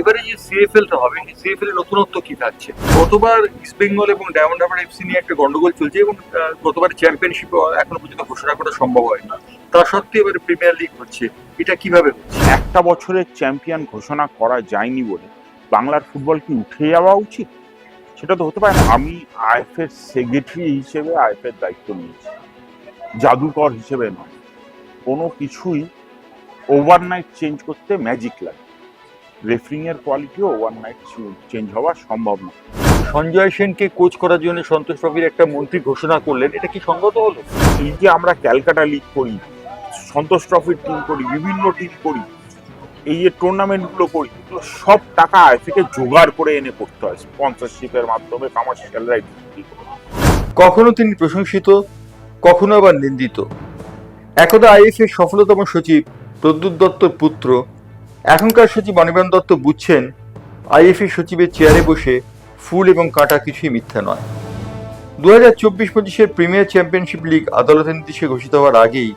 এবারে যে সিএফএল টা হবে, এই সিএফএল এর নতুনত্ব কি থাকছে? গতবার ইস্ট বেঙ্গল এবং ডায়মন্ড হারবার এফসি নিয়ে একটা গন্ডগোল চলছে এবং গতবার চ্যাম্পিয়নশিপ এখনও পর্যন্ত ঘোষণা করা সম্ভব হয় না। তা সত্ত্বেও এবারে প্রিমিয়ার লিগ হচ্ছে। এটা কীভাবে হচ্ছে? একটা বছরের চ্যাম্পিয়ন ঘোষণা করা যায়নি বলে বাংলার ফুটবল কি উঠে যাওয়া উচিত? সেটা তো হতে পারে না। আমি আইএফের সেক্রেটারি হিসেবে আইএফের দায়িত্ব নিয়েছি। জাদুকর হিসেবে নয়। কোনো কিছুই ওভারনাইট চেঞ্জ করতে ম্যাজিক লাগে। রেফারিং এর কোয়ালিটিও ওভারনাইট চেঞ্জ হওয়া সম্ভব না। সঞ্জয় সেনকে কোচ করার জন্য সন্তোষ ট্রফির একটা মন্ত্রী ঘোষণা করলেন এটা কি সঙ্গত হলো? এই যে আমরা ক্যালকাটা লিগ করি সন্তোষ ট্রফির টিম করি বিভিন্ন টিম করি এই যে টুর্নামেন্টগুলো করি সব টাকা আয় থেকে জোগাড় করে এনে করতে হয় স্পন্সরশিপের মাধ্যমে কমার্শিয়াল রাইট কখনো তিনি প্রশংসিত কখনো আবার নিন্দিত। একদা আইএফএর সফলতম সচিব প্রদ্যুৎ দত্তর পুত্র এখনকার সচিব অনির্বাণ দত্ত বুঝছেন আইএফএ সচিবের চেয়ারে বসে ফুল এবং কাঁটা কিছুই মিথ্যা নয়। দু হাজার চব্বিশ পঁচিশের প্রিমিয়ার চ্যাম্পিয়নশিপ লিগ আদালতের নির্দেশে ঘোষিত হওয়ার আগেই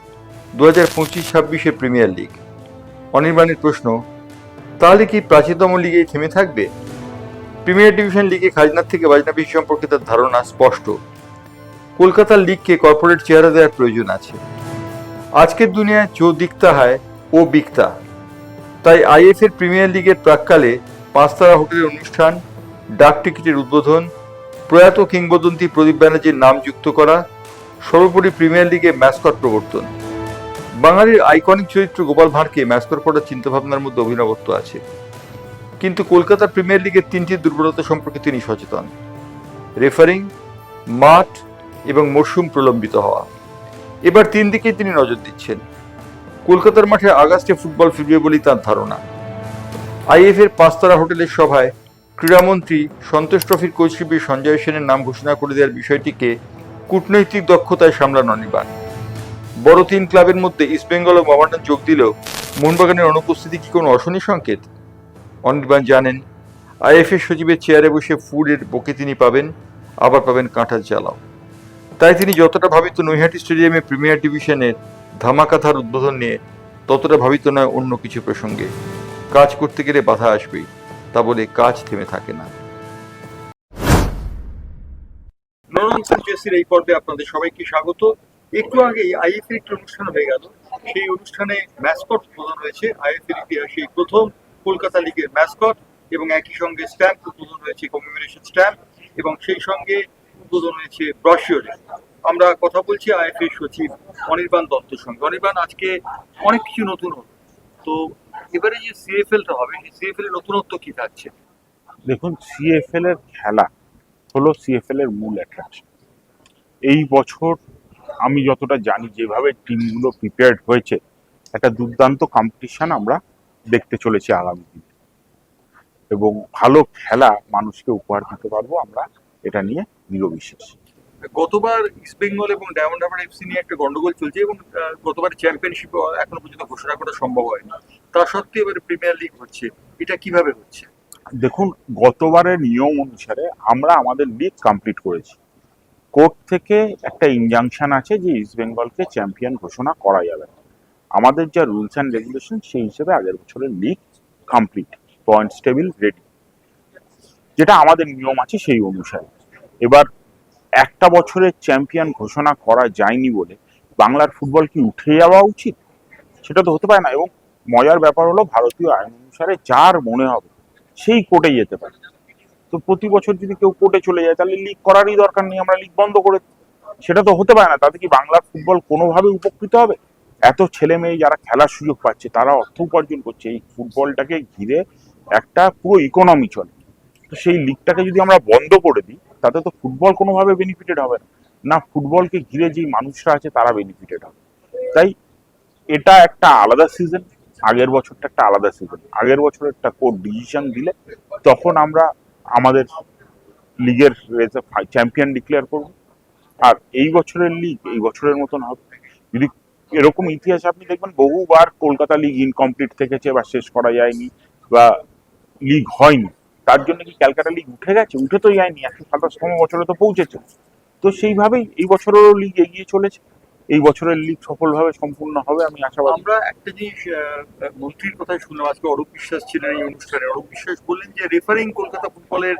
দু হাজার পঁচিশ ছাব্বিশের প্রিমিয়ার লিগ। অনির্বাণের প্রশ্ন, তাহলে কি প্রাচীনতম লিগেই থেমে থাকবে? প্রিমিয়ার ডিভিশন লিগে খাজনার থেকে বাজনা বেশি সম্পর্কে তার ধারণা স্পষ্ট। কলকাতার লিগকে কর্পোরেট চেহারা দেওয়ার প্রয়োজন আছে। আজকের দুনিয়ায় চো দিকতা হয় ও বিকতা। তাই আইএফ এর প্রিমিয়ার লিগের প্রাককালে পাঁচতারা হোটেলের অনুষ্ঠান, ডাক টিকিটের উদ্বোধন, প্রয়াত কিংবদন্তি প্রদীপ ব্যানার্জির নাম যুক্ত করা, সর্বোপরি প্রিমিয়ার লিগে ম্যাসকট প্রবর্তন। বাঙালির আইকনিক চরিত্র গোপাল ভাঁড়কে ম্যাসকট করার চিন্তাভাবনার মধ্যে অভিনবত্ব আছে। কিন্তু কলকাতা প্রিমিয়ার লিগের তিনটি দুর্বলতা সম্পর্কে তিনি সচেতন। রেফারিং, মাঠ এবং মরশুম প্রলম্বিত হওয়া। এবার তিন দিকেই তিনি নজর দিচ্ছেন। কলকাতার মাঠে আগস্টে ফুটবল ফিরবে বলেই তার ধারণা। আইএফ এর পাঁচতারা হোটেলের সভায় ক্রীড়ামন্ত্রী সন্তোষ ট্রফির কোচ হিসেবে সঞ্জয় সেনের নাম ঘোষণা করে দেওয়ার বিষয়টিকে কূটনৈতিক দক্ষতায় সামলান অনির্বাণ বড় তিন ক্লাবের মধ্যে ইস্টবেঙ্গল ও মোহামেডান যোগ দিলেও মোহনবাগানের অনুপস্থিতি কি কোনো অশনি সংকেত? অনির্বাণ জানেন আইএফএ সচিবের চেয়ারে বসে ফুডের বকে তিনি পাবেন, আবার পাবেন কাঁঠাল চালাও। তাই তিনি যতটা ভাবিত নৈহাটি স্টেডিয়ামে প্রিমিয়ার ডিভিশনের ধামাকাথার উদ্বোধন নিয়ে ততটা ভাবিত নয় অন্য কিছু প্রসঙ্গে। কাজ করতে গেলে বাধা আসবেই, তা বলে কাজ থেমে থাকে না। এই পর্বে আপনাদের সবাইকে স্বাগত। একটু আগেই আইএফ একটি অনুষ্ঠান হয়ে গেল। সেই অনুষ্ঠানে ম্যাসকট উদ্বোধন হয়েছে আইএফ এর ইতিহাসে প্রথম কলকাতা লিগের ম্যাসকট এবং একই সঙ্গে স্ট্যাম্প উদ্বোধন হয়েছে কমিউনিকেশন স্ট্যাম্প এবং সেই সঙ্গে উদ্বোধন হয়েছে ব্রশিওরে আমরা কথা বলছি আইএফ এর সচিব অনির্বাণ দত্তর সঙ্গে। অনির্বাণ, আজকে অনেক কিছু নতুন হলো। তো এবারে যে সিএফএল টা হবে, সেই সিএফএল এর নতুনত্ব কি থাকছে? দেখুন সিএফএল এর খেলা হলো সিএফএল এর মূল অ্যাট্রাকশন এই বছর আমি যতটা জানি, যেভাবে টিমগুলো প্রিপেয়ার্ড হয়েছে, একটা দুর্দান্ত কম্পিটিশন আমরা দেখতে চলেছি আগামী দিনে। এবং ভালো খেলা মানুষকে উপহার দিতে পারব আমরা, এটা নিয়ে নিরবিশ্বাস গতবার ইস্ট বেঙ্গল এবং ডায়মন্ড হারবার এফসি নিয়ে একটা গন্ডগোল চলছে এবং গতবার চ্যাম্পিয়নশিপ এখনও পর্যন্ত ঘোষণা করা সম্ভব হয়নি। তা সত্ত্বেও এবারে প্রিমিয়ার লিগ হচ্ছে। এটা কীভাবে হচ্ছে? দেখুন, গতবারের নিয়ম অনুসারে আমরা আমাদের লিগ কমপ্লিট করেছি। কোর্ট থেকে একটা ইনজাংশন আছে যে ইস্ট বেঙ্গলকে চ্যাম্পিয়ন ঘোষণা করা যাবে। আমাদের যা রুলস অ্যান্ড রেগুলেশন সেই হিসেবে আগের বছরের league complete points table ready যেটা আমাদের নিয়ম আছে সেই অনুসারে। এবার একটা বছরের চ্যাম্পিয়ন ঘোষণা করা যায়নি বলে বাংলার ফুটবল কি উঠে যাওয়া উচিত? সেটা তো হতে পারে না। এবং মজার ব্যাপার হলো ভারতীয় আইন অনুসারে যার মনে হবে, সেই কোর্টে যেতে পারে। তো প্রতি বছর যদি কেউ কোর্টে চলে যায়, তাহলে লিগ করারই দরকার নেই, আমরা লিগ বন্ধ করে সেটা তো হতে পারে না। তাতে কি বাংলার ফুটবল কোনোভাবে উপকৃত হবে? এত ছেলে মেয়ে যারা খেলার সুযোগ পাচ্ছে, তারা অর্থ উপার্জন করছে, এই ফুটবলটাকে ঘিরে একটা পুরো ইকোনমি চলে। তো সেই লিগটাকে যদি আমরা বন্ধ করে দিই তাতে তো ফুটবল কোনোভাবে বেনিফিটেড হবে না। না ফুটবলকে ঘিরে যেই মানুষরা আছে তারা বেনিফিটেড হবে। তাই এটা একটা আলাদা সিজন আগের বছরটা একটা আলাদা সিজন আগের বছর একটা কোর্ট ডিসিশন দিলে তখন আমরা আমাদের লিগের চ্যাম্পিয়ন ডিক্লেয়ার করব। আর এই বছরের লিগ এই বছরের মতন হবে। যদি এরকম ইতিহাস আপনি দেখবেন, বহুবার কলকাতা লিগ ইনকমপ্লিট থেকেছে বা শেষ করা যায়নি বা লিগ হয়নি। তার জন্য কি ক্যালকাটা লিগ উঠে গেছে? উঠে তো যায়নি একশো সাতাশতম বছরে তো পৌঁছেছে। তো সেইভাবেই এই বছরেরও লিগ এগিয়ে চলেছে। এই বছরের লিগ সফলভাবে সম্পূর্ণ হবে আমি আশাবাদী। আমরা একটা জিনিস মন্ত্রীর কথাই শুনলাম আজকে অরূপ বিশ্বাস ছিলেন এই অনুষ্ঠানে। অরূপ বিশ্বাস বললেন যে রেফারিং কলকাতা ফুটবলের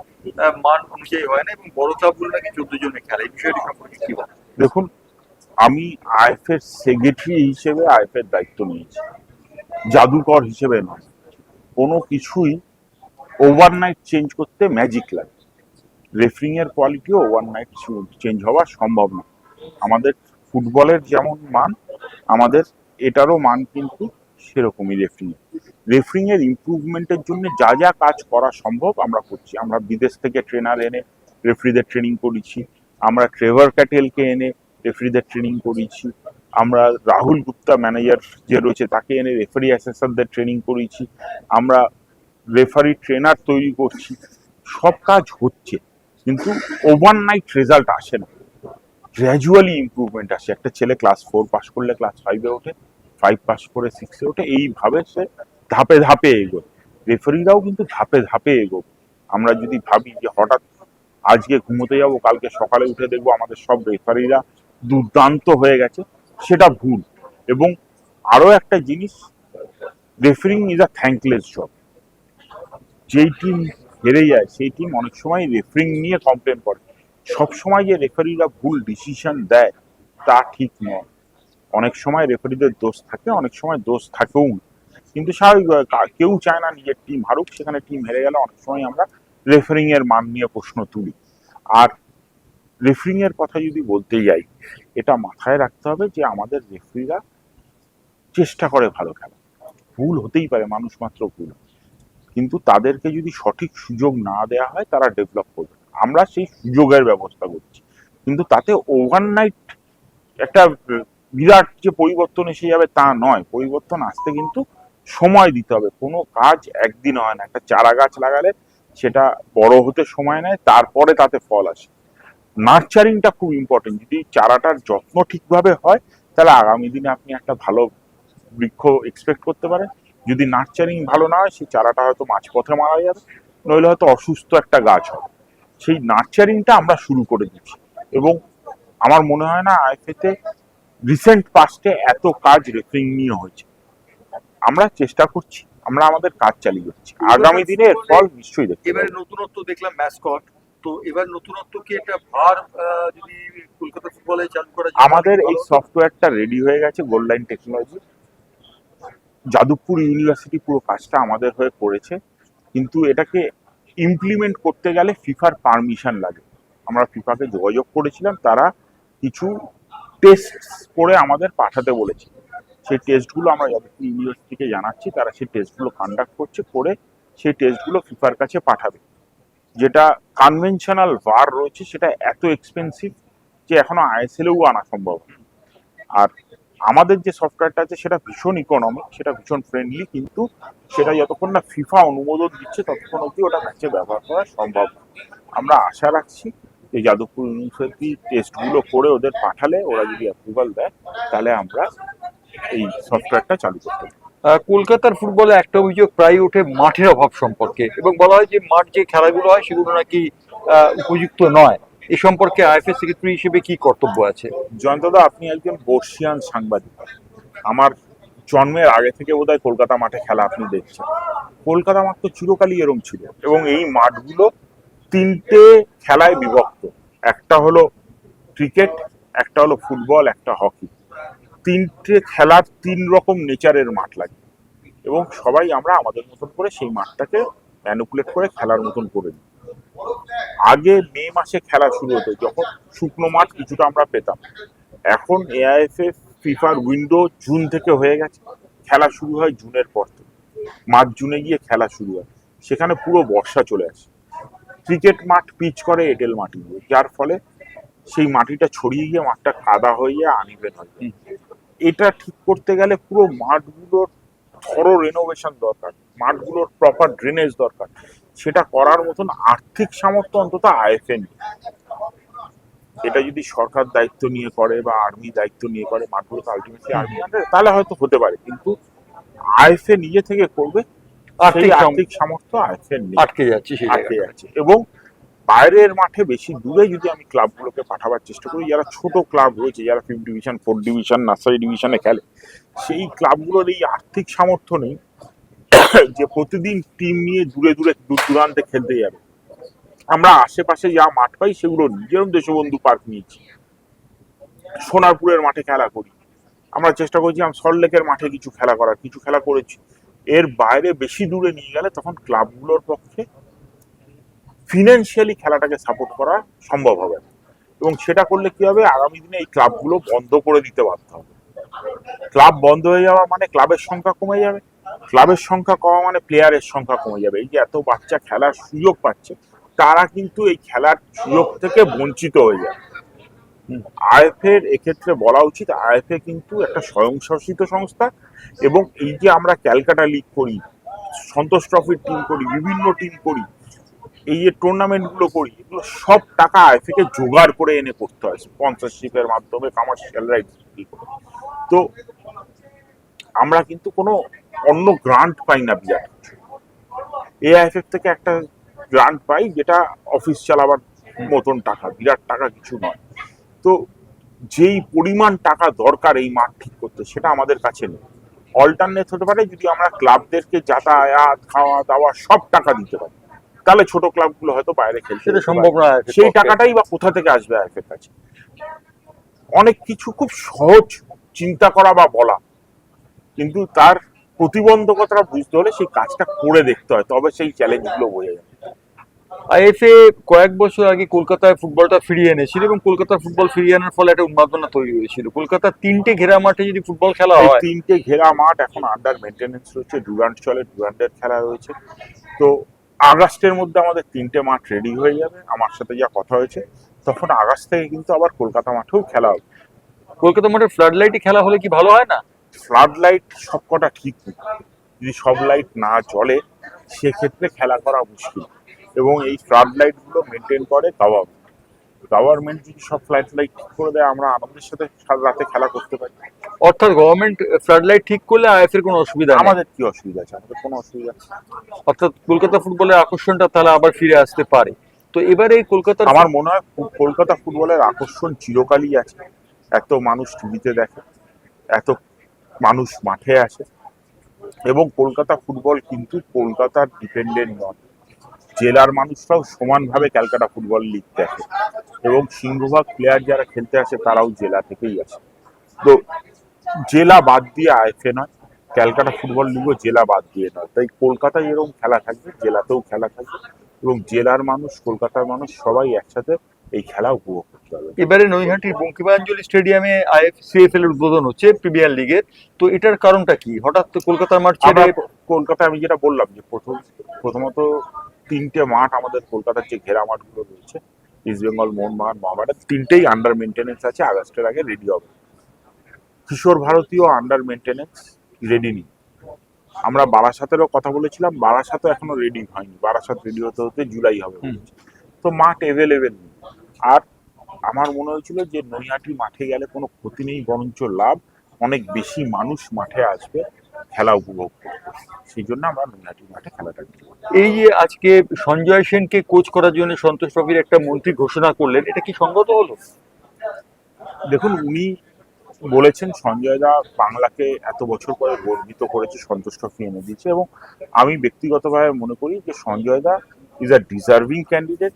মান অনুযায়ী হয় না এবং বড় চাপ ক্লাবগুলো নাকি চোদ্দ জনে খেলে। এই বিষয়টি সম্পর্কে কি বলেন? দেখুন আমি আইএফের সেক্রেটারি হিসেবে আইএফের দায়িত্ব নিয়েছি। জাদুকর হিসেবে নয়। কোনো কিছুই ওভারনাইট চেঞ্জ করতে ম্যাজিক লাগে। রেফারিং এর কোয়ালিটিও ওভারনাইট চেঞ্জ হওয়া সম্ভব না। আমাদের ফুটবলের যেমন মান, আমাদের এটারও মান কিন্তু সেরকমই রেফারিং রেফারিং এর ইমপ্রুভমেন্টের জন্য যা যা কাজ করা সম্ভব আমরা করছি। আমরা বিদেশ থেকে ট্রেনার এনে রেফারিদের ট্রেনিং করেছি। আমরা ট্রেভার ক্যাটেলকে এনে রেফারিদের ট্রেনিং করিয়েছি আমরা রাহুল গুপ্তা ম্যানেজার যে রয়েছে তাকে এনে রেফারি অ্যাসেসারদের ট্রেনিং করেছি। আমরা রেফারি ট্রেনার তৈরি করছি, সব কাজ হচ্ছে, কিন্তু ওভারনাইট রেজাল্ট আসে না। গ্র্যাজুয়ালি ইমপ্রুভমেন্ট আসে। একটা ছেলে ক্লাস ফোর পাস করলে ক্লাস ফাইভে ওঠে ফাইভ পাস করে সিক্সে ওঠে, এইভাবে সে ধাপে ধাপে এগোয়। রেফারিরাও কিন্তু ধাপে ধাপে এগোবে। আমরা যদি ভাবি যে হঠাৎ আজকে ঘুমোতে যাব, কালকে সকালে উঠে দেখব আমাদের সব রেফারিরা দুর্দান্ত হয়ে গেছে, সেটা ভুল। এবং আরও একটা জিনিস refereeing is a thankless job যেই টিম হেরে যায়, সেই টিম অনেক সময় রেফারিং নিয়ে কমপ্লেন করে। সব সময় যে রেফারিরা ভুল ডিসিশন দেয়, তা ঠিক নয়। অনেক সময় রেফারিদের দোষ থাকে, অনেক সময় দোষ থাকেও না। কিন্তু স্বাভাবিক কেউ চায় না নিজের টিম হারুক, সেখানে টিম হেরে গেলে অনেক সময় আমরা রেফারিং এর মান নিয়ে প্রশ্ন তুলি। আর রেফারিং এর কথা যদি বলতে যাই, এটা মাথায় রাখতে হবে যে আমাদের রেফারিরা চেষ্টা করে ভালো খেলা। ভুল হতেই পারে, মানুষ মাত্র ভুল। কিন্তু তাদেরকে যদি সঠিক সুযোগ না দেওয়া হয়, তারা ডেভেলপ করবে আমরা সেই সুযোগের ব্যবস্থা করছি। কিন্তু তাতে ওভারনাইট একটা বিরাট যে পরিবর্তন এসে যাবে তা নয়। পরিবর্তন আসতে কিন্তু সময় দিতে হবে। কোনো কাজ একদিন হয় না। একটা চারা গাছ লাগালে সেটা বড় হতে সময় নেয়, তারপরে তাতে ফল আসে। নার্চারিংটা খুব ইম্পর্টেন্ট যদি চারাটার যত্ন ঠিকভাবে হয়, তাহলে আগামী দিনে আপনি একটা ভালো বৃক্ষ এক্সপেক্ট করতে পারেন। যদি নার্চারিং ভালো না হয় সেই চারাটা হয়তো মাঝপথে মারা যাবে নইলে হয়তো অসুস্থ একটা গাছ হবে। সেই নার্চারিংটা আমরা শুরু করে দিচ্ছি। এবং আমার মনে হয় না আইএফএতে রিসেন্ট পাস্টে এত কাজ রেফারিং নিয়ে হয়েছে। আমরা চেষ্টা করছি আমরা আমাদের কাজ চালিয়ে যাচ্ছি। আগামী দিনে এর ফল নিশ্চয়ই দেখতে এবারে নতুনত্ব দেখলাম ম্যাসকট তো এবার নতুনত্ব কি একটা ভার যদি কলকাতা ফুটবলে চালু করা যায় আমাদের এই? সফটওয়্যারটা রেডি হয়ে গেছে gold line technology Jadavpur University পুরো কাজটা আমাদের হয়ে করেছে, কিন্তু এটাকে ইমপ্লিমেন্ট করতে গেলে ফিফার পারমিশন লাগে। আমরা ফিফাকে যোগাযোগ করেছিলাম, তারা কিছু টেস্ট করে আমাদের পাঠাতে বলেছে। সেই টেস্টগুলো আমরা যাদবপুর ইউনিভার্সিটিকে জানাচ্ছি, তারা সেই টেস্টগুলো কন্ডাক্ট করছে, করে সেই টেস্টগুলো ফিফার কাছে পাঠাবে। যেটা কনভেনশনাল ভার রয়েছে, সেটা এত এক্সপেন্সিভ যে এখনও আইএসএলেও আনা সম্ভব। আর আমাদের যে সফটওয়্যারটা আছে, সেটা ভীষণ ইকোনমিক সেটা ভীষণ ফ্রেন্ডলি কিন্তু সেটা যতক্ষণ না ফিফা অনুমোদন দিচ্ছে, ততক্ষণ অবধি ওটা ম্যাচে ব্যবহার করা সম্ভব। আমরা আশা রাখছি যে যাদবপুর ইউনিভার্সিটি টেস্টগুলো করে ওদের পাঠালে, ওরা যদি অ্যাপ্রুভাল দেয়, তাহলে আমরা এই সফটওয়্যারটা চালু করতে কলকাতার ফুটবলে একটা অভিযোগ প্রায় ওঠে মাঠের অভাব সম্পর্কে, এবং বলা হয় যে মাঠ যে খেলাগুলো হয়, সেগুলো নাকি উপযুক্ত নয় এ সম্পর্কে আইএফএ সেক্রেটারি হিসেবে কি কর্তব্য আছে? জয়ন্তদা আপনি একজন বর্ষিয়ান সাংবাদিক। আমার জন্মের আগে থেকে বোধহয় কলকাতা মাঠে খেলা আপনি দেখছেন। কলকাতা মাঠ তো চিরকালই এরম ছিল এবং এই মাঠগুলো তিনটে খেলায় বিভক্ত। একটা হলো ক্রিকেট, একটা হলো ফুটবল, একটা হকি। তিনটে খেলার তিন রকম নেচারের মাঠ লাগে এবং সবাই আমরা আমাদের মতন করে সেই মাঠটাকে ম্যানুপুলেট করে খেলার মতন করে দিই। আগে মে মাসে খেলা শুরু হতো, যখন শুকনো মাঠ কিছুটা আমরা পেতাম। এখন এআইএফএফ ফিফার উইন্ডো জুন থেকে হয়ে গেছে। খেলা শুরু হয় জুনের পর থেকে। মার্চ জুনে গিয়ে খেলা শুরু হয়। সেখানে পুরো বর্ষা চলে আসে। ক্রিকেট মাঠ পিচ করে এঁটেল মাটি যার ফলে সেই মাটিটা ছড়িয়ে গিয়ে মাঠটা কাদা হয়ে যায় যায়। এটা ঠিক করতে গেলে পুরো মাঠগুলোর থরো রেনোভেশন দরকার। মাঠগুলোর প্রপার ড্রেনেজ দরকার। সেটা করার মতন আর্থিক সামর্থ্য অন্তত আইএফএ নেই। এটা যদি সরকার দায়িত্ব নিয়ে করে বা আর্মি দায়িত্ব নিয়ে করে মাঠগুলো তো আলটিমেটলি আর্মি তাহলে হয়তো হতে পারে কিন্তু আইএফএ নিজে থেকে করবে সেই আর্থিক সামর্থ্য আইএফএ নেই। আটকে যাচ্ছে আটকে যাচ্ছে। এবং বাইরের মাঠে বেশি দূরে যদি আমি ক্লাবগুলোকে পাঠাবার চেষ্টা করি যারা ছোট ক্লাব রয়েছে যারা fifth division fourth division nursery ডিভিশনে খেলে সেই ক্লাবগুলোর এই আর্থিক সামর্থ্য নেই। যে প্রতিদিন টিম নিয়ে দূরে দূরে দূর দূরান্তে খেলতে যাবে। আমরা আশেপাশে যা মাঠ পাই সেগুলো যেরকম দেশবন্ধু পার্ক নিয়েছি। সোনারপুরের মাঠে খেলা করি। আমরা চেষ্টা করছি আমি সল্টলেকের মাঠে কিছু খেলা করার, কিছু খেলা করেছি। এর বাইরে বেশি দূরে নিয়ে গেলে তখন ক্লাবগুলোর পক্ষে ফিনান্সিয়ালি খেলাটাকে সাপোর্ট করা সম্ভব হবে না। এবং সেটা করলে কি হবে? আগামী দিনে এই ক্লাবগুলো বন্ধ করে দিতে বাধ্য হবে। ক্লাব বন্ধ হয়ে যাওয়া মানে ক্লাবের সংখ্যা কমে যাবে। ক্লাবের সংখ্যা কমা মানে প্লেয়ারের সংখ্যা কমে যাবে। এই যে এত বাচ্চা খেলার সুযোগ পাচ্ছে, তারা কিন্তু এই খেলার সুযোগ থেকে বঞ্চিত হয়ে যাবে আইএফের এক্ষেত্রে বলা উচিত, আইএফএ কিন্তু একটা স্বয়ংশাসিত সংস্থা এবং এই যে আমরা ক্যালকাটা লিগ করি, সন্তোষ ট্রফির টিম করি, বিভিন্ন টিম করি, এই যে টুর্নামেন্টগুলো করি, এগুলো সব টাকা আইএফএ কে জোগাড় করে এনে করতে হয় স্পন্সরশিপের মাধ্যমে কমার্শিয়াল রাইটস তো আমরা কিন্তু কোনো অন্য গ্রান্ট পাই না বিরাট এআইএফএফ থেকে একটা গ্রান্ট পাই যেটা অফিস চালাবার মতন টাকা বিরাট টাকা কিছু নয়। তো যেই পরিমাণ টাকা দরকার এই মাঠ ঠিক করতে সেটা আমাদের কাছে নেই। অল্টারনেট হতে পারে যদি আমরা ক্লাবদেরকে যাতায়াত খাওয়া দাওয়া সব টাকা দিতে পারি। তাহলে ছোট ক্লাবগুলো হয়তো বাইরে খেলতে সেটা সম্ভব। নয় সেই টাকাটাই বা কোথা থেকে আসবে আইএফের কাছে? অনেক কিছু খুব সহজ চিন্তা করা বা বলা। কিন্তু তার প্রতিবন্ধকতা বুঝতে হলে সেই কাজটা করে দেখতে হয় তবে সেই চ্যালেঞ্জগুলো বোঝা যায়। আইএফএ কয়েক বছর আগে কলকাতায় ফুটবলটা ফিরিয়ে এনেছিল এবং কলকাতার ফুটবল ফিরিয়ে আনার ফলে একটা উন্মাদনা তৈরি হয়েছিল। কলকাতার তিনটে ঘেরা মাঠে যদি ফুটবল খেলা হয়। তিনটে ঘেরা মাঠ এখন আন্ডার মেনটেনেন্স রয়েছে ডুরান্ট চলে ডুরান্টের খেলা রয়েছে। তো আগস্টের মধ্যে আমাদের তিনটে মাঠ রেডি হয়ে যাবে আমার সাথে যা কথা হয়েছে তখন আগস্ট থেকে কিন্তু আবার কলকাতা মাঠেও খেলা হবে। কলকাতা মাঠে ফ্লাড লাইটে খেলা হলে কি ভালো হয় না? ফ্লাড লাইট সবকটা ঠিক নেই। যদি সব লাইট না জ্বলে সেক্ষেত্রে খেলা করা মুশকিল। এবং এই ফ্লাড লাইটগুলো মেনটেন করে গভর্নমেন্ট গভর্নমেন্ট যদি সব ফ্লাড লাইট ঠিক করে দেয় আমরা আনন্দের সাথে রাতে খেলা করতে পারি। অর্থাৎ গভর্নমেন্ট ফ্লাড লাইট ঠিক করলে আইএফ এর কোনো অসুবিধা আমাদের কি অসুবিধা আছে? আমাদের কোনো অসুবিধা। অর্থাৎ কলকাতা ফুটবলের আকর্ষণটা তাহলে আবার ফিরে আসতে পারে। তো এবারে এই কলকাতার আমার মনে হয় কলকাতা ফুটবলের আকর্ষণ চিরকালই আছে। এত মানুষ টিভিতে দেখে এত মানুষ মাঠে আসে। এবং কলকাতা ফুটবল কিন্তু কলকাতার ডিপেন্ডেন্ট নয়। জেলার মানুষরাও সমানভাবে ক্যালকাটা ফুটবল লিগ দেখে। এবং সিংহভাগ প্লেয়ার যারা খেলতে আসে, তারাও জেলা থেকেই আসে। তো জেলা বাদ দিয়ে আইএফএ নয়, ক্যালকাটা ফুটবল লিগও জেলা বাদ দিয়ে নয়। তাই কলকাতায় এরকম খেলা থাকবে, জেলাতেও খেলা থাকবে। এবং জেলার মানুষ, কলকাতার মানুষ সবাই একসাথে এই খেলা উপভোগ করতে পারবে এবারে নৈহাটির বঙ্কিমাঞ্জলি স্টেডিয়ামে আইএফ সিএফএল এর উদ্বোধন হচ্ছে প্রিমিয়ার লিগের তো এটার কারণটা কি? হঠাৎ তো কলকাতার মাঠ ছেড়ে আমরা কলকাতায় আমি যেটা বললাম যে প্রথম প্রথমত তিনটে মাঠ আমাদের কলকাতার যে ঘেরা মাঠগুলো রয়েছে ইস্ট বেঙ্গল মোহনবাগান মহাবাডান তিনটেই আন্ডার মেনটেনেন্স আছে আগস্টের আগে রেডি হবে। কিশোর ভারতীয় আন্ডার মেনটেনেন্স রেডি নেই। আমরা বারাসাতেরও কথা বলেছিলাম বারাসাতও এখনও রেডি হয়নি। বারাসাত রেডি হতে হতে জুলাই হবে তো মাঠ এভেলেবেল নেই। আর আমার মনে হয়েছিল যে নৈহাটি মাঠে গেলে কোনো ক্ষতি নেই বরঞ্চ লাভ অনেক বেশি মানুষ মাঠে আসবে খেলা উপভোগ করবে। সেই জন্য আমরা নৈহাটি মাঠে খেলাটা খেলি। এই যে আজকে সঞ্জয় সেনকে কোচ করার জন্য সন্তোষ ট্রফির একটা মন্ত্রী ঘোষণা করলেন এটা কি সঙ্গত হলো? দেখুন উনি বলেছেন সঞ্জয় দা বাংলাকে এত বছর পরে গর্বিত করেছে সন্তোষ ট্রফি এনে দিয়েছে এবং আমি ব্যক্তিগতভাবে মনে করি যে Sanjay da is a deserving candidate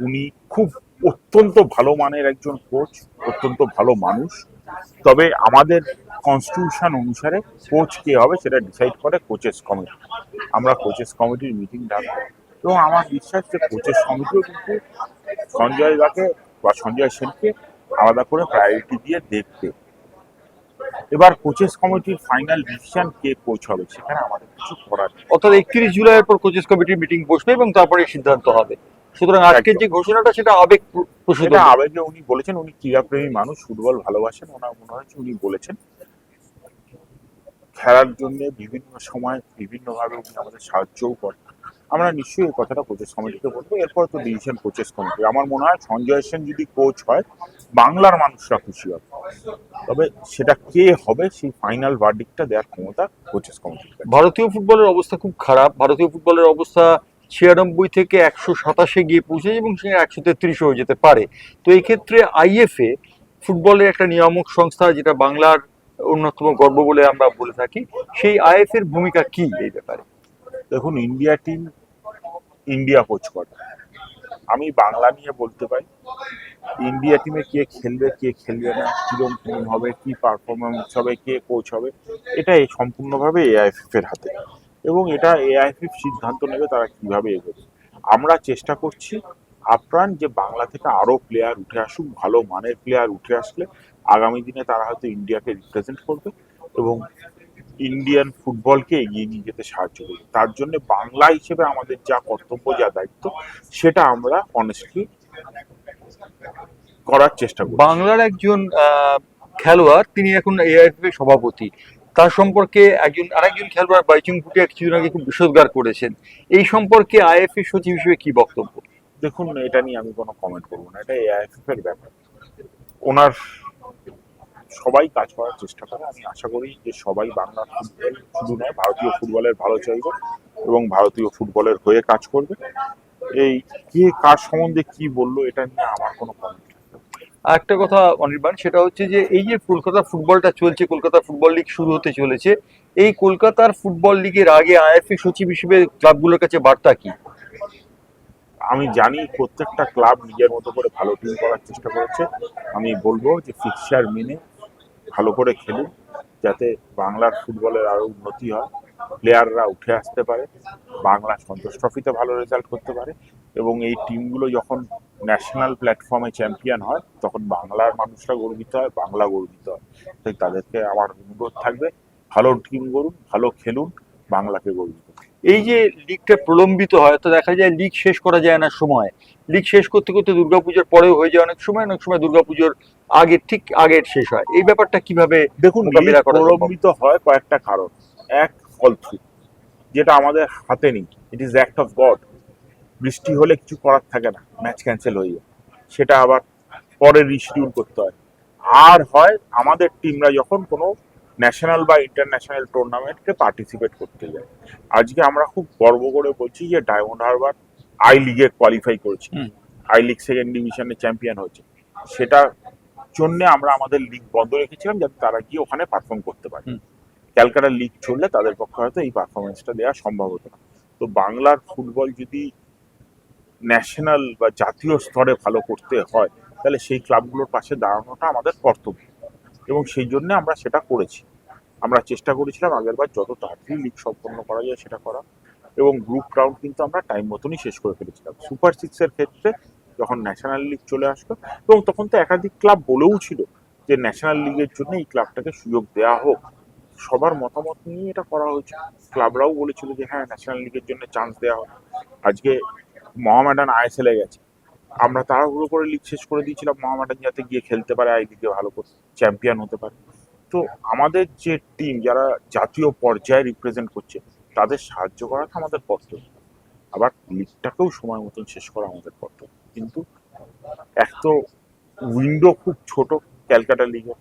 উনি খুব অত্যন্ত ভালো মানের একজন কোচ অত্যন্ত ভালো মানুষ। তবে আমাদের কনস্টিটিউশন অনুসারে কোচ কে হবে সেটা ডিসাইড করে কোচেস কমিটি আমরা কোচেস কমিটির মিটিং ডাকবো। এবং আমার বিশ্বাস যে কোচেস কমিটিও কিন্তু সঞ্জয় দাকে বা সঞ্জয় সেনকে আলাদা করে প্রায়োরিটি দিয়ে দেখবে। এবার কোচেস কমিটির ফাইনাল ডিসিশন কে কোচ হবে সেখানে আমাদের কিছু করার। অর্থাৎ একত্রিশ জুলাইয়ের পর কোচেস কমিটির মিটিং বসবে এবং তারপরে সিদ্ধান্ত হবে। সুতরাং আজকের যে ঘোষণাটা সেটা আবেগ সেটা আবেগে উনি বলেছেন উনি ক্রীড়াপ্রেমী মানুষ ফুটবল ভালোবাসেন ওনার মনে হচ্ছে উনি বলেছেন। খেলার জন্য বিভিন্ন সময় বিভিন্নভাবে উনি আমাদের সাহায্যও করেন। আমরা নিশ্চয়ই এই কথাটা কোচেস কমিটিকে বলব। এরপর তো ডিসিশন কোচেস কমিটি আমার মনে হয় সঞ্জয় সেন যদি কোচ হয় বাংলার মানুষরা খুশি হবে। তবে সেটা কে হবে সেই ফাইনাল ভার্ডিকটা দেওয়ার ক্ষমতা কোচেস কমিটি ভারতীয় ফুটবলের অবস্থা খুব খারাপ। ভারতীয় ফুটবলের অবস্থা ছিয়ানব্বই থেকে একশো সাতাশে গিয়ে পৌঁছে এবং সে একশো তেত্রিশ হয়ে যেতে পারে। তো এই ক্ষেত্রে আইএফএ ফুটবলের একটা নিয়ামক সংস্থা যেটা বাংলার অন্যতম গর্ব বলে আমরা বলে থাকি, সেই আইএফ এর ভূমিকা কি এই ব্যাপারে? দেখুন, ইন্ডিয়া টিম ইন্ডিয়া কোচ করে। আমি বাংলা নিয়ে বলতে পারি, ইন্ডিয়া টিমে কে খেলবে কে খেলবে না, কিরম টিম হবে, কি পারফরমেন্স হবে, কে কোচ হবে, এটা সম্পূর্ণভাবে এআইএফএফ এর হাতে। এবং এটা এআইএফএফ সিদ্ধান্ত নেবে তারা কীভাবে এগোবে। আমরা চেষ্টা করছি আপ্রাণ যে বাংলা থেকে আরও প্লেয়ার উঠে আসুক, ভালো মানের প্লেয়ার উঠে আসলে আগামী দিনে তারা হয়তো ইন্ডিয়াকে রিপ্রেজেন্ট করবে এবং ইন্ডিয়ান ফুটবলকে এগিয়ে নিয়ে যেতে সাহায্য করবে। তার জন্য বাংলা হিসেবে আমাদের যা কর্তব্য, যা দায়িত্ব, সেটা আমরা অনেস্টলি করার চেষ্টা করি বাংলার একজন খেলোয়াড়, তিনি এখন এআইএফ সভাপতি। তার সম্পর্কে একজন, আরেকজন খেলোয়াড় বাইচুং ভুটিয়া কিছুদিন আগে খুব বিষোদ্গার করেছেন। এই সম্পর্কে আইএফ এর সচিব হিসেবে কি বক্তব্য? দেখুন, এটা নিয়ে আমি কোনো কমেন্ট করব না, এটা এআইএফএফ এর ব্যাপার। ওনার সবাই কাজ করার চেষ্টা করে, আমি আশা করি যে সবাই বাংলা ফুটবল শুধু নয়, ভারতীয় ফুটবলের ভালো চাইবে এবং ভারতীয় ফুটবলের হয়ে কাজ করবে। এই কে কার সম্বন্ধে কি বলল, এটা নিয়ে আমার কোনো কমেন্ট একটা কথা অনির্বাণ, সেটা হচ্ছে যে এই যে কলকাতা ফুটবলটা চলছে, কলকাতা ফুটবল লিগ শুরু হতে চলেছে, এই কলকাতার ফুটবল লিগের আগে আইএফএ সচিব হিসেবে ক্লাবগুলোর কাছে বার্তা কি? আমি জানি প্রত্যেকটা ক্লাব নিজের মতো করে ভালো টিম করার চেষ্টা করেছে। আমি বলব যে ফিক্সচার মেনে ভালো করে খেলুন, যাতে বাংলার ফুটবলের আরও উন্নতি হয় প্লেয়াররা উঠে আসতে পারে। বাংলা সন্তোষ ট্রফিতে ভালো রেজাল্ট করতে পারে এবং এই টিমগুলো যখন ন্যাশনাল প্ল্যাটফর্মে চ্যাম্পিয়ন হয় তখন বাংলার মানুষরা গর্বিত হয় বাংলা গর্বিত হয়। তাই তাদেরকে আমার অনুরোধ থাকবে ভালো টিম করুন ভালো খেলুন বাংলাকে গর্বিত এই যে লিগটা প্রলম্বিত হয় তো দেখা যায় লিগ শেষ করা যায় না সময়। লিগ শেষ করতে করতে দুর্গাপুজোর পরেও হয়ে যায় অনেক সময় অনেক সময় দুর্গাপুজোর আগে ঠিক আগের শেষ হয়। এই ব্যাপারটা কীভাবে দেখুন। প্রলম্বিত হয় কয়েকটা কারণ। এক ফল থ্রু যেটা আমাদের হাতে নেই। It is act of God বৃষ্টি হলে কিছু করার থাকে না ম্যাচ ক্যান্সেল হয়ে যায়। সেটা আবার পরে রিশিডিউল করতে হয়। আর হয় আমাদের টিমরা যখন কোনো ন্যাশনাল বা ইন্টারন্যাশনাল টুর্নামেন্টে পার্টিসিপেট করতে যায়। আজকে আমরা খুব গর্ব করে বলছি যে ডায়মন্ড হারবার আই লিগে কোয়ালিফাই করেছি। আই লিগ সেকেন্ড ডিভিশনে চ্যাম্পিয়ন হয়েছে। সেটা জন্য আমরা আমাদের লিগ বন্ধ রেখেছিলাম যাতে তারা গিয়ে ওখানে পারফর্ম করতে পারে। ক্যালকাটা লিগ চললে তাদের পক্ষে হয়তো এই পারফরমেন্সটা দেওয়া সম্ভব হতো না। তো বাংলার ফুটবল যদি ন্যাশনাল বা জাতীয় স্তরে ভালো করতে হয়, তাহলে সেই ক্লাবগুলোর পাশে দাঁড়ানোটা আমাদের কর্তব্য। এবং সেই জন্য আমরা সেটা করেছি। আমরা চেষ্টা করেছিলাম আগেরবার যত তাড়াতাড়ি লিগ সম্পন্ন করা যায় সেটা করা। এবং গ্রুপ রাউন্ড কিন্তু আমরা টাইম মতনই শেষ করে ফেলেছিলাম। সুপার সিক্সের ক্ষেত্রে যখন ন্যাশনাল লিগ চলে আসলো, এবং তখন তো একাধিক ক্লাব বলেও ছিল যে ন্যাশনাল লিগের জন্য এই ক্লাবটাকে সুযোগ দেওয়া হোক। সবার মতামত নিয়ে এটা করা হয়েছে। ক্লাবরাও বলেছিল যে হ্যাঁ ন্যাশনাল লিগের জন্য চান্স দেওয়া হোক আজকে মহামেডান আইএসএলে গেছে। আমরা তাড়াহুড়ো করে লিগ শেষ করে দিয়েছিলাম। মহামেডান যাতে গিয়ে খেলতে পারে, আই লিগে ভালো করে চ্যাম্পিয়ন হতে পারে। তো আমাদের যে টিম যারা জাতীয় পর্যায়ে রিপ্রেজেন্ট করছে, তাদের সাহায্য করাটা আমাদের কর্তব্য। আবার লিগটাকেও সময় মতন শেষ করা আমাদের কর্তব্য। কিন্তু এক তো উইন্ডো খুব ছোট, ক্যালকাটা লিগে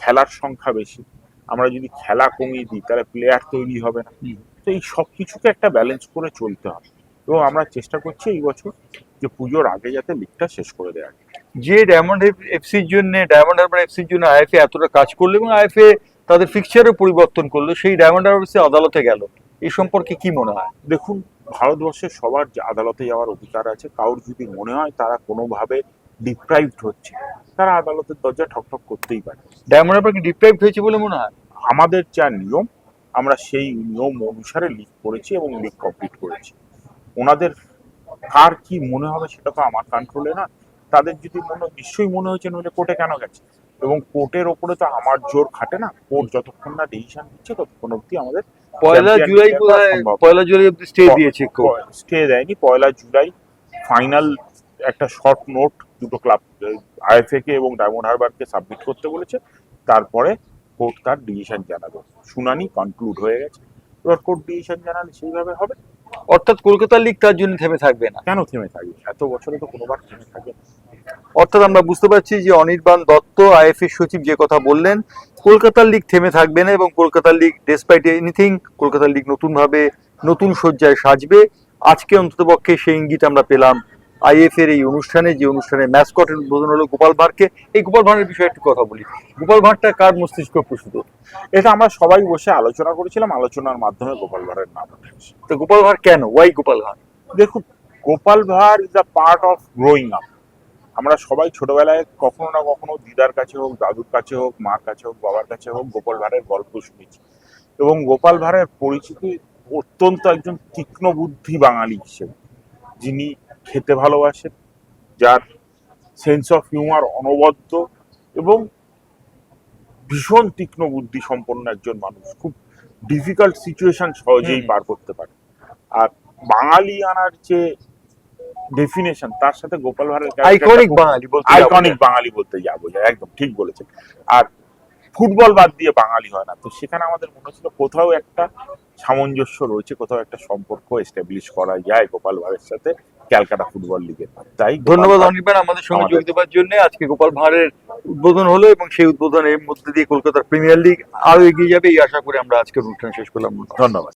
খেলার সংখ্যা বেশি। আমরা যদি খেলা কমিয়ে দিই তাহলে প্লেয়ার তৈরি হবে না। তো এই সব কিছুকে একটা ব্যালেন্স করে চলতে হবে। এবং আমরা চেষ্টা করছি এই বছর যে পুজোর আগে যাতে লিগটা শেষ করে দেওয়া যায়। যে ডায়মন্ড এফসির জন্য ডায়মন্ড হারবার এফসির জন্য আইএফএ এতটা কাজ করল এবং আইএফএ তাদের ফিক্সচারও পরিবর্তন করল সেই ডায়মন্ড হারবার এফসি আদালতে গেল। এই সম্পর্কে কি মনে হয়? দেখুন ভারতবর্ষের সবার যে আদালতে যাওয়ার অধিকার আছে কারোর যদি মনে হয় তারা কোনোভাবে ডিপ্রাইভড হচ্ছে। তারা আদালতের দরজা ঠকঠক করতেই পারে। ডায়মন্ড হারবার কি ডিপ্রাইভ হয়েছে বলে মনে হয়? আমাদের যা নিয়ম আমরা সেই নিয়ম অনুসারে লিগ করেছি এবং লিগ কমপ্লিট করেছি। ওনাদের কার কি মনে হবে সেটা তো আমার কন্ট্রোলে না। তাদের যদি মনে নিশ্চয়ই মনে হয়েছে নইলে কোর্টে কেন গেছে? এবং কোর্টের ওপরে তো আমার জোর খাটে না। কোর্ট যতক্ষণ না ডিসিশন দিচ্ছে ততক্ষণ অবধি আমাদের পয়লা জুলাই পয়লা জুলাই অব্দি স্টে দিয়েছে স্টে দেয়নি। পয়লা জুলাই ফাইনাল একটা শর্ট নোট দুটো ক্লাব আইএফএ কে এবং ডায়মন্ড হারবারকে সাবমিট করতে বলেছে। তারপরে কোর্ট তার ডিসিশন জানাবে। শুনানি কনক্লুড হয়ে গেছে। এবার কোর্ট ডিসিশন জানালে সেইভাবে হবে? অর্থাৎ কলকাতা লিগ তার জন্য থেমে থাকবে না। কেন থেমে থাকবে? এত বছরে তো কোনোবার থেমে থাকে না। অর্থাৎ আমরা বুঝতে পারছি যে অনির্বাণ দত্ত আইএফএ সচিব যে কথা বললেন কলকাতার লিগ থেমে থাকবে না এবং কলকাতার লিগ ডেসপাইট এনিথিং কলকাতার লিগ নতুনভাবে নতুন সজ্জায় সাজবে। আজকে অন্ততপক্ষে সেই ইঙ্গিত আমরা পেলাম আইএফ এর এই অনুষ্ঠানে যে অনুষ্ঠানে ম্যাসকটের উদ্বোধন হলো গোপাল ভাঁড়কে এই গোপাল ভাঁড়ের বিষয়ে একটু কথা বলি। গোপাল ভাঁড়টা কার মস্তিষ্ক প্রসূত? এটা আমরা সবাই বসে আলোচনা করেছিলাম আলোচনার মাধ্যমে গোপাল ভাঁড়ের নাম তো গোপাল ভাঁড় কেন? ওয়াই গোপাল ভাঁড়? দেখুন Gopal Bhar is a part of growing up আমরা সবাই ছোটবেলায় কখনো না কখনো দিদার কাছে হোক দাদুর কাছে হোক মার কাছে হোক বাবার কাছে হোক গোপাল ভাঁড়ের গল্প শুনেছি। এবং গোপাল ভাঁড়ের পরিচিতি অত্যন্ত একজন তীক্ষ্ণ বুদ্ধি বাঙালি হিসেবে যিনি খেতে ভালোবাসেন যার সেন্স অফ হিউমার অনবদ্য এবং ভীষণ তীক্ষ্ণ বুদ্ধি সম্পন্ন একজন মানুষ। খুব ডিফিকাল্ট সিচুয়েশন সহজেই পার করতে পারে। আর বাঙালি আনার যে ডেফিনেশন তার সাথে গোপাল ভাঁড়ের আইকনিক বাঙালি বলতে আইকনিক বাঙালি বলতে যা বোঝায় একদম ঠিক বলেছেন। আর ফুটবল বাদ দিয়ে বাঙালি হয় না। তো সেখানে আমাদের মনে হচ্ছিল কোথাও একটা সামঞ্জস্য রয়েছে কোথাও একটা সম্পর্ক এস্টাবলিশ করা যায় গোপাল ভাঁড়ের সাথে। ক্যালকাটা ফুটবল লিগের তাই ধন্যবাদ অনির্বাণ আমাদের সঙ্গে যোগ দেওয়ার জন্য আজকে গোপাল ভাঁড়ের উদ্বোধন হলো এবং সেই উদ্বোধনের মধ্যে দিয়ে কলকাতার প্রিমিয়ার লিগ আরও এগিয়ে যাবে এই আশা করে আমরা আজকের অনুষ্ঠান শেষ করলাম। ধন্যবাদ।